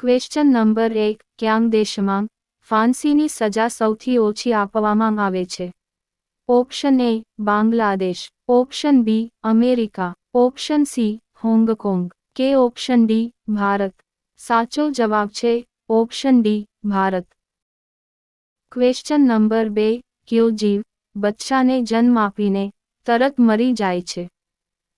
Question number એક, ક્યાંક દેશમાં ફાંસીની સજા સૌથી ઓછી આપવામાં આવે છે? Option A Bangladesh. Option B America. Option C Hong Kong. કે ઓપ્શન ડી ભારત. સાચો જવાબ છે option D Bharat. Question number બે, કયો જીવ બચ્ચાને જન્મ આપીને તરત મરી જાય છે?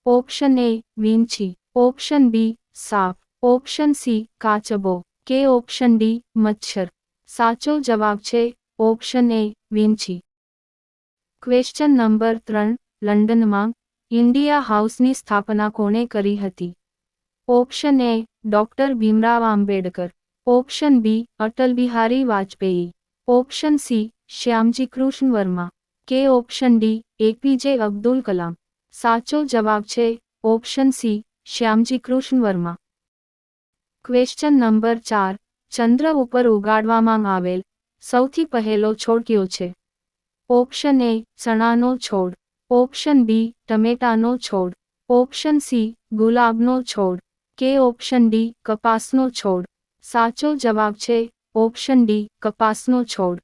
ઓપ્શન એ વીંછી. ઓપ્શન બી સાપ. ઓપ્શન સી, કાચબો. કે ઓપ્શન ડી, મચ્છર. સાચો જવાબ છે ઓપ્શન એ વિંછી ક્વેશ્ચન નંબર ત્રણ, લંડનમાં, ઇન્ડિયા હાઉસની સ્થાપના કોણે કરી હતી? Option A, doctor Bhimrao Ambedkar. Option B, Atal Bihari Vajpayee. Option C, Shyamji Krishna Varma. કે option D, A P J Abdul Kalam. સાચો જવાબ છે option C, Shyamji Krishna Varma. Question number ચાર. ચંદ્ર ઉપર ઉગાડવામાં આવેલ સૌથી પહેલો છોડ કયો છે? ઓપ્શન એ ચણાનો છોડ. ઓપ્શન બી ટમેટાનો છોડ. ઓપ્શન સી ગુલાબનો છોડ. કે ઓપ્શન ડી કપાસનો છોડ. સાચો જવાબ છે ઓપ્શન ડી કપાસનો છોડ.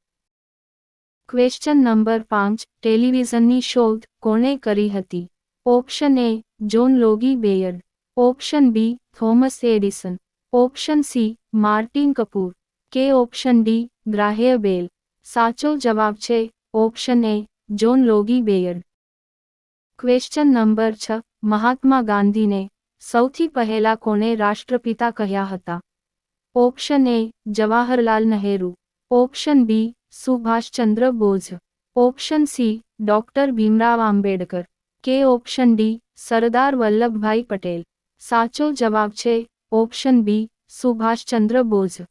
ક્વેશ્ચન નંબર પાંચ. ટેલિવિઝનની શોધ કોણે કરી હતી? Option A John Logie Baird option B Thomas Edison option C, Martin Kapoor. કે ઓપ્શન ડી, ગ્રાહ્ય બેલ. સાચો જવાબ છે, option A John Logie Baird question number છ, મહાત્મા ગાંધીને સૌથી પહેલા કોને રાષ્ટ્રપિતા કહ્યા હતા? Option A, Jawaharlal Nehru. Option B, Subhashchandra Bose. Option C, doctor Bhimrao Ambedkar. કે ઓપ્શન ડી, સરદાર વલ્લભભાઈ પટેલ. સાચો જવાબ છે option B, Subhashchandra Bose.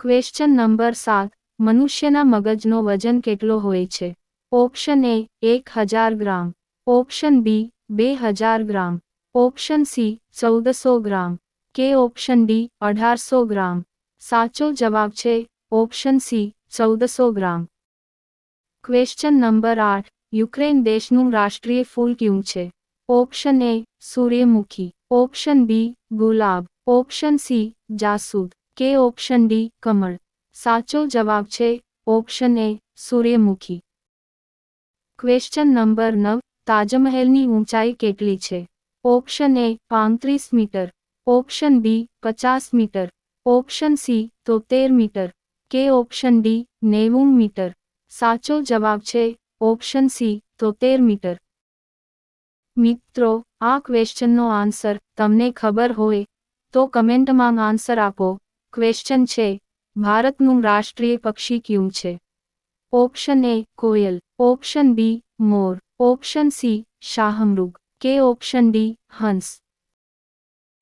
Question number સાત, મનુષ્યના મગજનો વજન કેટલો હોય છે? ઓપ્શન એ એક હજાર ગ્રામ. ઓપ્શન બી બે હજાર ગ્રામ. ઓપ્શન સી ચૌદસો ગ્રામ. કે ઓપ્શન ડી અઢારસો ગ્રામ. સાચો જવાબ છે ઓપ્શન સી ચૌદસો ગ્રામ. ક્વેશ્ચન નંબર આઠ, યુક્રેન દેશનું રાષ્ટ્રીય ફૂલ કયું છે? ઓપ્શન એ સૂર્યમુખી. ઓપ્શન બી, ગુલાબ. ઓપ્શન સી, જાસૂદ. કે ઓપ્શન ડી, કમળ. સાચો જવાબ છે, ઓપ્શન એ, સૂર્યમુખી. ક્વેશ્ચન નંબર નવ, તાજમહેલની ઊંચાઈ કેટલી છે? ઓપ્શન એ, પાંત્રીસ મીટર. ઓપ્શન બી, પચાસ મીટર. ઓપ્શન સી, તોતેર મીટર. કે ઓપ્શન ડી, નેવું મીટર. સાચો જવાબ છે, ઓપ્શન સી, તોતેર મીટર. મિત્રો, આ ક્વેશ્ચનનો આન્સર તમને ખબર હોય તો કમેન્ટમાં આન્સર આપો. ક્વેશ્ચન છે, ભારતનું રાષ્ટ્રીય પક્ષી કયું છે? ઓપ્શન એ કોયલ. ઓપ્શન બી મોર. ઓપ્શન સી શાહમૃગ. કે ઓપ્શન ડી હંસ.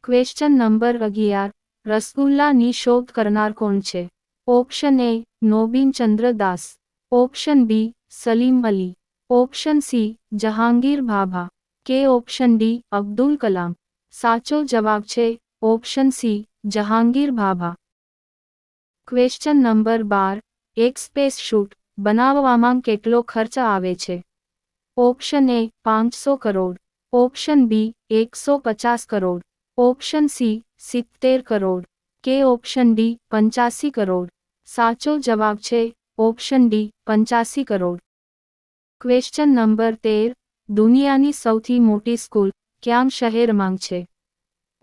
ક્વેશ્ચન નંબર અગિયાર, રસગુલ્લાની શોધ કરનાર કોણ છે? Option A Nobin Chandra Das. Option B Salim Ali. Option C Jahangir Bhabha કે ઓપ્શન ડી, અબ્દુલ કલામ. સાચો જવાબ છે, option C, Jahangir Bhabha question number બાર, એક સ્પેસ શૂટ બનાવવામાં કેટલો ખર્ચ આવે છે? ઓપ્શન એ, પાંચસો કરોડ. ઓપ્શન બી, એકસો પચાસ કરોડ. ઓપ્શન સી, સિત્તેર કરોડ. કે ઓપ્શન ડી પંચાસી કરોડ. સાચો જવાબ છે, ઓપ્શન ડી પંચાસી કરોડ. ક્વેશ્ચન નંબર તેર દુનિયાની સૌથી મોટી સ્કૂલ ક્યાં શહેરમાં છે?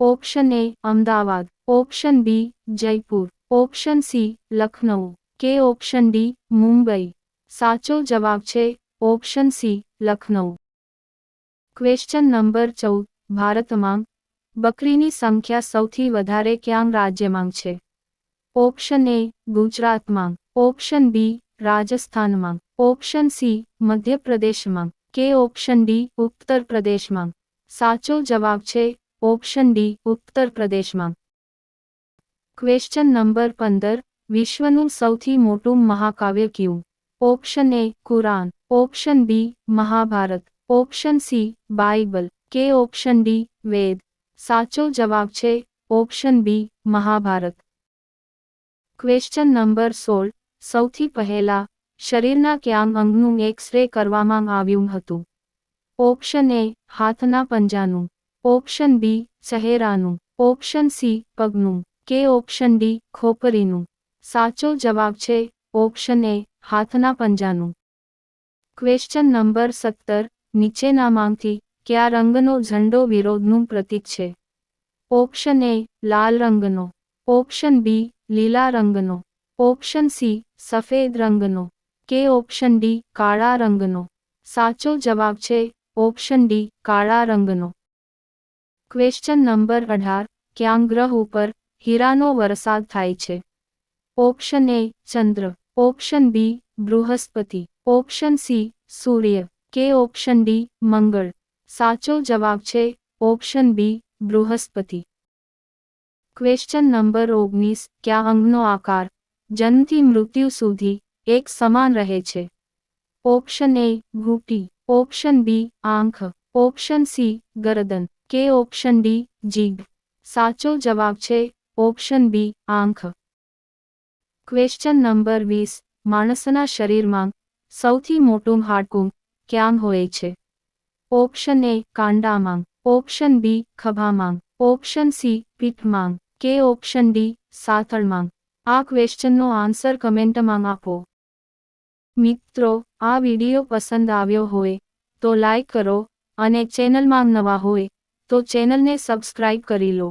Option A Ahmedabad, option B Jaipur, option C Lucknow, કે ઓપ્શન ડી મુંબઈ. સાચો જવાબ છે option C Lucknow. Question number ચૌદ, ભારતમાં બકરીની સંખ્યા સૌથી વધારે ક્યાં રાજ્યમાં છે? ઓપ્શન એ ગુજરાતમાં, ઓપ્શન બી રાજસ્થાનમાં, ઓપ્શન સી મધ્યપ્રદેશમાં. કે ઓપ્શન ડી, ઉત્તર પ્રદેશમાં? સાચો જવાબ છે, ઓપ્શન ડી, ઉત્તર પ્રદેશમાં. ક્વેશ્ચન નંબર પંદર, વિશ્વનું સૌથી મોટું મહાકાવ્ય કયું? Option A, Quran. Option B, Mahabharat. Option C, Bible. કે ઓપ્શન ડી, વેદ. સાચો જવાબ છે, option B, Mahabharat. Question number સોળ, સૌથી પહેલા શરીરના ક્યાં અંગનું એક્સ-રે કરવામાં આવ્યું હતું. ઓપ્શન એ, હાથના પંજાનું. ઓપ્શન બી, ચહેરાનું. ઓપ્શન સી, પગનું. કે ઓપ્શન ડી, ખોપરીનું. સાચો જવાબ છે, ઓપ્શન એ, હાથના પંજાનું. ક્વેશ્ચન નંબર સત્તર, નીચેનામાંથી, કયા રંગનો ઝંડો વિરોધનું પ્રતીક છે? ઓપ્શન એ, લાલ રંગનો. ઓપ્શન બી, લીલા રંગનો. ઓપ્શન સી, સફેદ રંગનો. કે ઓપ્શન ડી કાળા રંગનો? સાચો જવાબ છે ઓપ્શન ડી કાળા રંગનો. ક્વેશ્ચન નંબર અઢાર. ક્યાં ગ્રહ ઉપર હીરાનો વરસાદ થાય છે? ઓપ્શન એ ચંદ્ર. Option B Brihaspati. Option C સૂર્ય. કે ઓપ્શન ડી મંગળ. સાચો જવાબ છે option B Brihaspati. Question number ઓગણીસ. ક્યાં અંગનો આકાર? જન્મથી મૃત્યુ સુધી એક સમાન રહે છે. ઓપ્શન એ ઘૂંટી. ઓપ્શન બી આંખ. ઓપ્શન સી ગરદન. કે ઓપ્શન ડી જીભ. સાચો જવાબ છે, ઓપ્શન બી આંખ. ક્વેશ્ચન નંબર વીસ. માણસના શરીરમાં સૌથી મોટું હાડકું ક્યાં હોય છે? ઓપ્શન એ કાંડામાં ઓપ્શન બી ખભામાં ઓપ્શન સી પીઠમાં કે ઓપ્શન ડી સાથળમાં આ ક્વેશ્ચનનો આન્સર કમેન્ટમાં આપો. મિત્રો, આ વીડિયો પસંદ આવ્યો હોય, તો લાઈક કરો અને ચેનલમાં નવા હોય, તો ચેનલને સબસ્ક્રાઇબ કરી લો.